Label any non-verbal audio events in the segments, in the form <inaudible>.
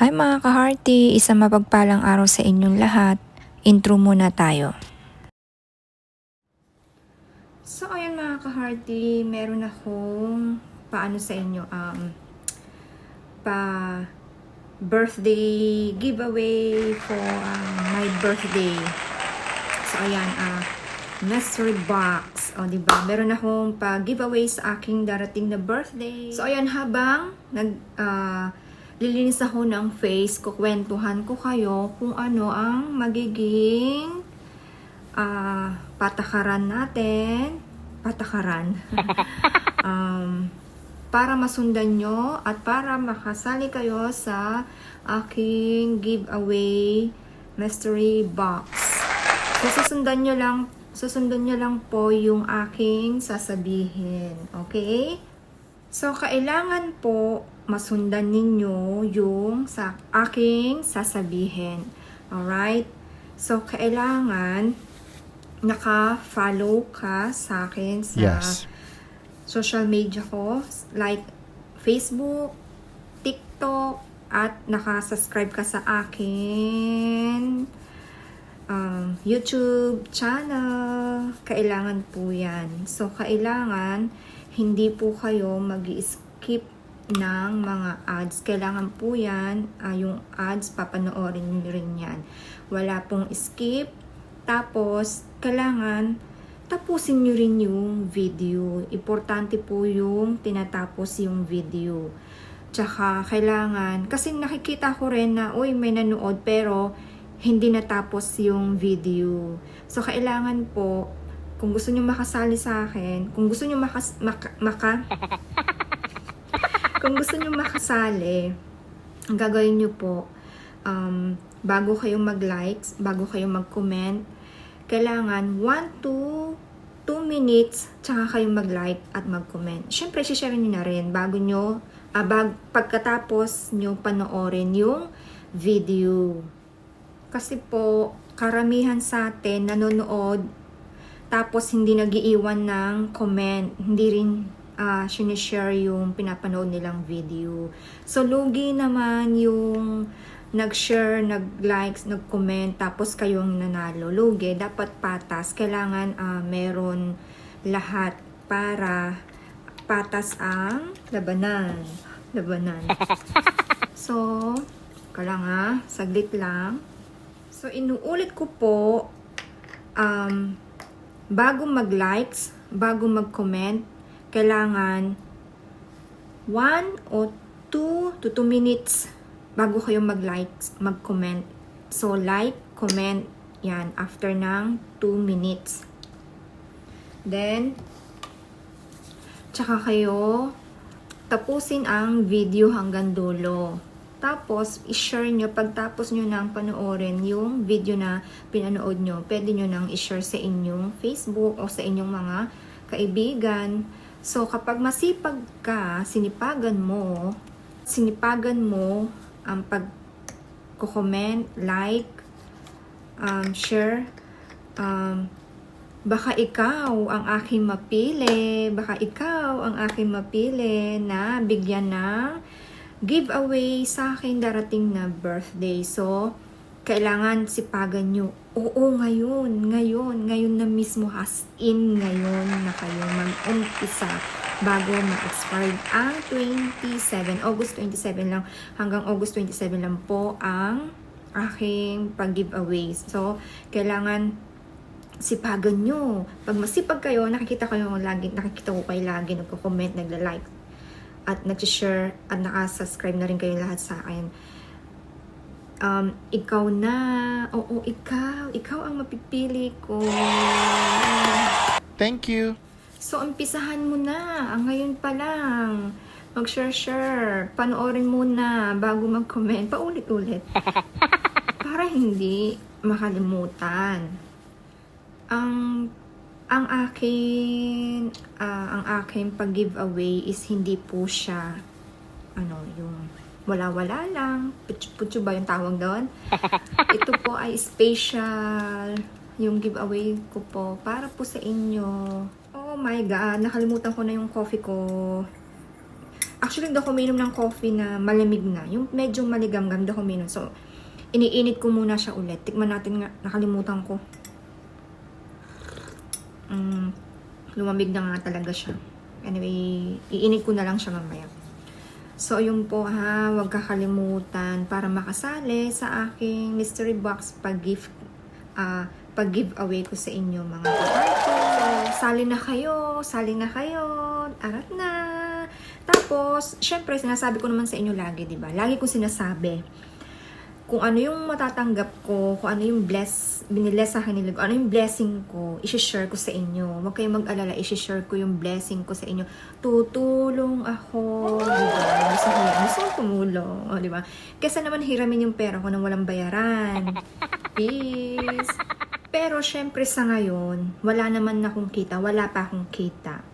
Hi mga ka-hearty, isang mapagpalang araw sa inyong lahat. Intro muna tayo. So ayun mga ka-hearty, meron akong paano sa inyo um pa birthday giveaway for um, my birthday. So ayan ah mystery box. O, di ba? Meron akong pa-giveaway sa aking darating na birthday. So, ayan, habang nag, ah, lilinis ako ng face, kukwentuhan ko kayo kung ano ang magiging ah, patakaran natin. Patakaran. <laughs> um, para masundan nyo at para makasali kayo sa aking giveaway mystery box. So, susundan nyo lang, susundan nyo lang po yung aking sasabihin. Okay? So, kailangan po masundan ninyo yung sa aking sasabihin. Alright? So, kailangan naka-follow ka sa akin sa Yes. social media ko like Facebook, TikTok, at naka-subscribe ka sa akin um, YouTube channel. Kailangan po yan. So, kailangan hindi po kayo mag skip ng mga ads. Kailangan po yan, ah, yung ads, papanoorin nyo rin yan. Wala pong skip. Tapos, kailangan tapusin nyo rin yung video. Importante po yung tinatapos yung video. Tsaka, kailangan, kasi nakikita ko rin na, uy, may nanood, pero hindi natapos yung video. So, kailangan po, kung gusto nyo makasali sa akin, kung gusto nyo makas, maka, maka <laughs> kung gusto nyo makasali, ang gagawin nyo po, um, bago kayo mag-likes, bago kayo mag-comment, kailangan 1 to 2 minutes, tsaka kayo mag-like at mag-comment. Siyempre, share nyo na rin bago nyo, ah, bag, pagkatapos nyo panoorin yung video. Kasi po, karamihan sa atin nanonood tapos hindi nagiiwan ng comment, hindi rin uh, sinishare yung pinapanood nilang video. So, lugi naman yung nag-share, nag-likes, nag-comment, tapos kayong nanalo. Lugi, dapat patas. Kailangan ah, meron lahat para patas ang labanan. Labanan. <laughs> So, kailangan ha, saglit lang. So, inuulit ko po, um, bago mag-likes, bago mag-comment, kailangan 1 o 2 to 2 minutes bago kayo mag-likes, mag-comment. So, like, comment, yan, after ng 2 minutes. Then, tsaka kayo tapusin ang video hanggang dulo. Tapos, i-share nyo, pagtapos nyo nang panoorin yung video na pinanood nyo, pwede nyo nang i-share sa inyong Facebook o sa inyong mga kaibigan. So, kapag masipag ka, sinipagan mo, sinipagan mo ang pag-comment, like, um, share, um, baka ikaw ang aking mapili, baka ikaw ang aking mapili na bigyan ng giveaway sa akin darating na birthday. So, kailangan sipagan nyo. Oo, ngayon, ngayon, ngayon na mismo has in ngayon na kayo mag-umpisa bago ma-expire ang 27, August 27 lang, hanggang August 27 lang po ang aking pag-giveaway. So, kailangan sipagan nyo. Pag masipag kayo, nakikita kayo lagi, nakikita ko kayo lagi, nagko-comment, nagla-like, at nag-share, at naka-subscribe na rin kayo lahat sa akin. Um, ikaw na. Oo, ikaw. Ikaw ang mapipili ko. Thank you. So, umpisahan mo na. Ang ngayon pa lang. Mag-share-share. Panoorin muna bago mag-comment. Paulit-ulit. <laughs> Para hindi makalimutan. Ang ang akin ah, ang aking pag-giveaway is hindi po siya ano yung wala-wala lang putyo ba yung tawag doon <laughs> ito po ay special yung giveaway ko po para po sa inyo oh my god nakalimutan ko na yung coffee ko Actually, hindi ako uminom ng coffee na malamig na. Yung medyo maligam-gam, hindi ako uminom. So, iniinit ko muna siya ulit. Tikman natin nga, nakalimutan ko. Mm, lumamig na nga talaga siya. Anyway, iinit ko na lang siya mamaya. So, yun po ha, huwag kakalimutan para makasali sa aking mystery box pag-gift, ah, pag-giveaway ko sa inyo mga kaparto. So, sali na kayo, sali na kayo, arat na. Tapos, syempre, sinasabi ko naman sa inyo lagi, di ba? Lagi ko sinasabi, kung ano yung matatanggap ko, kung ano yung bless, binibless sa akin nila, kung ano yung blessing ko, isi-share ko sa inyo. Huwag kayong mag-alala, isi-share ko yung blessing ko sa inyo. Tutulong ako, di ba? Gusto ko yan. Gusto ko tumulong, o, di ba? Kesa naman hiramin yung pera ko nang walang bayaran. Peace. Pero syempre sa ngayon, wala naman na akong kita, wala pa akong kita.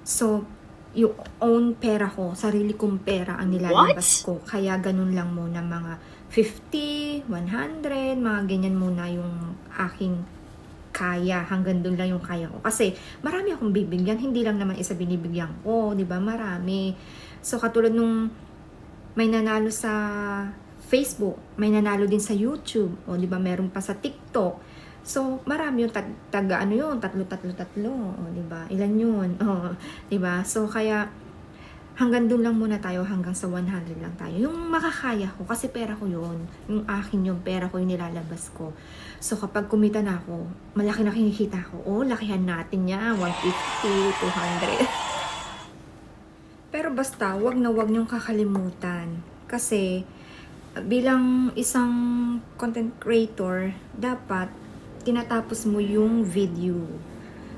So, yung own pera ko, sarili kong pera ang nilalabas ko. Kaya ganun lang muna mga 50, 100, mga ganyan muna yung aking kaya. Hanggang doon lang yung kaya ko. Kasi marami akong bibigyan, hindi lang naman isa binibigyan ko, di ba? Marami. So katulad nung may nanalo sa Facebook, may nanalo din sa YouTube, o di ba meron pa sa TikTok. So, marami yung tag, taga ano yun, tatlo, tatlo, tatlo, o di ba? Ilan yun? <laughs> O, di ba? So, kaya hanggang doon lang muna tayo, hanggang sa 100 lang tayo. Yung makakaya ko, kasi pera ko yun. Yung akin yung pera ko yung nilalabas ko. So, kapag kumita na ako, malaki na kinikita ko. Oh, lakihan natin niya, 150, 200. Pero basta, wag na wag niyong kakalimutan. Kasi, bilang isang content creator, dapat tinatapos mo yung video.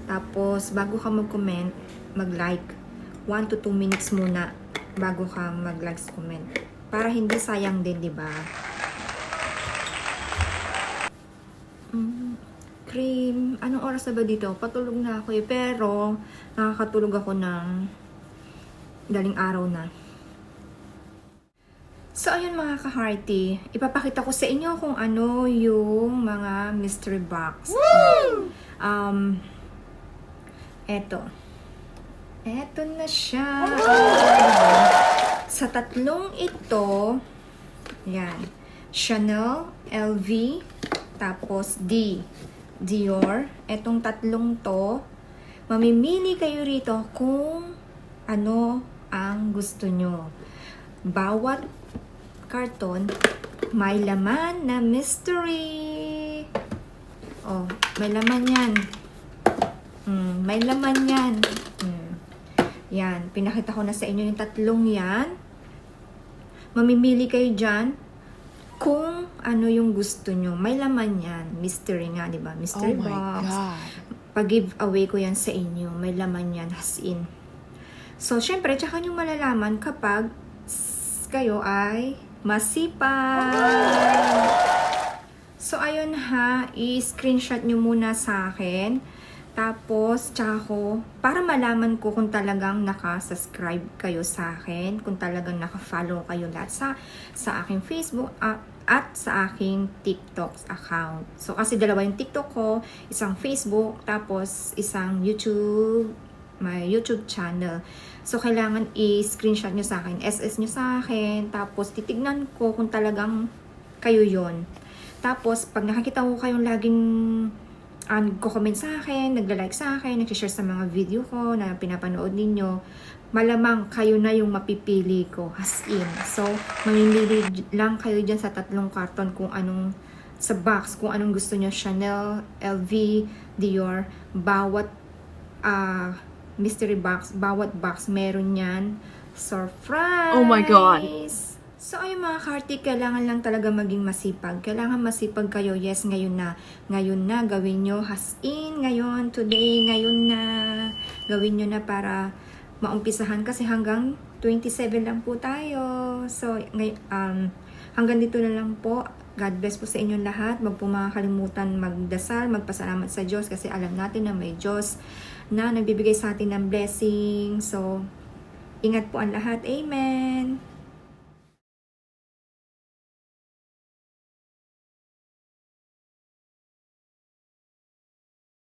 Tapos, bago ka mag-comment, mag-like. 1 to 2 minutes muna bago ka mag-likes comment. Para hindi sayang din, di ba? Mm, cream. Anong oras na ba dito? Patulog na ako eh. Pero, nakakatulog ako ng daling araw na. So, ayun mga ka-hearty, ipapakita ko sa inyo kung ano yung mga mystery box. Um, eto. Eto na siya. Sa tatlong ito, yan. Chanel, LV, tapos D. Dior. Etong tatlong to, mamimili kayo rito kung ano ang gusto nyo. Bawat karton, may laman na mystery. Oh, may laman yan. Mm, may laman yan. Mm. Yan, pinakita ko na sa inyo yung tatlong yan. Mamimili kayo dyan kung ano yung gusto nyo. May laman yan. Mystery nga, di ba? Mystery Oh box. Pag-giveaway ko yan sa inyo. May laman yan, as in. So, syempre, tsaka nyo malalaman kapag kayo ay masipag. So, ayun ha, i-screenshot nyo muna sa akin. Tapos, tsaka ko, para malaman ko kung talagang nakasubscribe kayo sa akin, kung talagang nakafollow kayo lahat sa, sa aking Facebook at, at sa aking TikTok account. So, kasi dalawa yung TikTok ko, isang Facebook, tapos isang YouTube, my YouTube channel. So, kailangan i-screenshot nyo sa akin, SS nyo sa akin, tapos titignan ko kung talagang kayo yon Tapos, pag nakakita ko kayong laging um, comment sa akin, nagla-like sa akin, nag-share sa mga video ko na pinapanood ninyo, malamang kayo na yung mapipili ko, as in. So, mamimili lang kayo dyan sa tatlong karton kung anong sa box, kung anong gusto nyo, Chanel, LV, Dior, bawat ah mystery box, bawat box meron yan. Surprise! Oh my God. So, ayun mga kartik, kailangan lang talaga maging masipag. Kailangan masipag kayo. Yes, ngayon na. Ngayon na, gawin nyo. Has in, ngayon, today, ngayon na. Gawin nyo na para maumpisahan. Kasi hanggang 27 lang po tayo. So, um, hanggang dito na lang po. God bless po sa inyong lahat. Huwag po makakalimutan magdasal, magpasalamat sa Diyos kasi alam natin na may Diyos na nagbibigay sa atin ng blessing. So, ingat po ang lahat. Amen.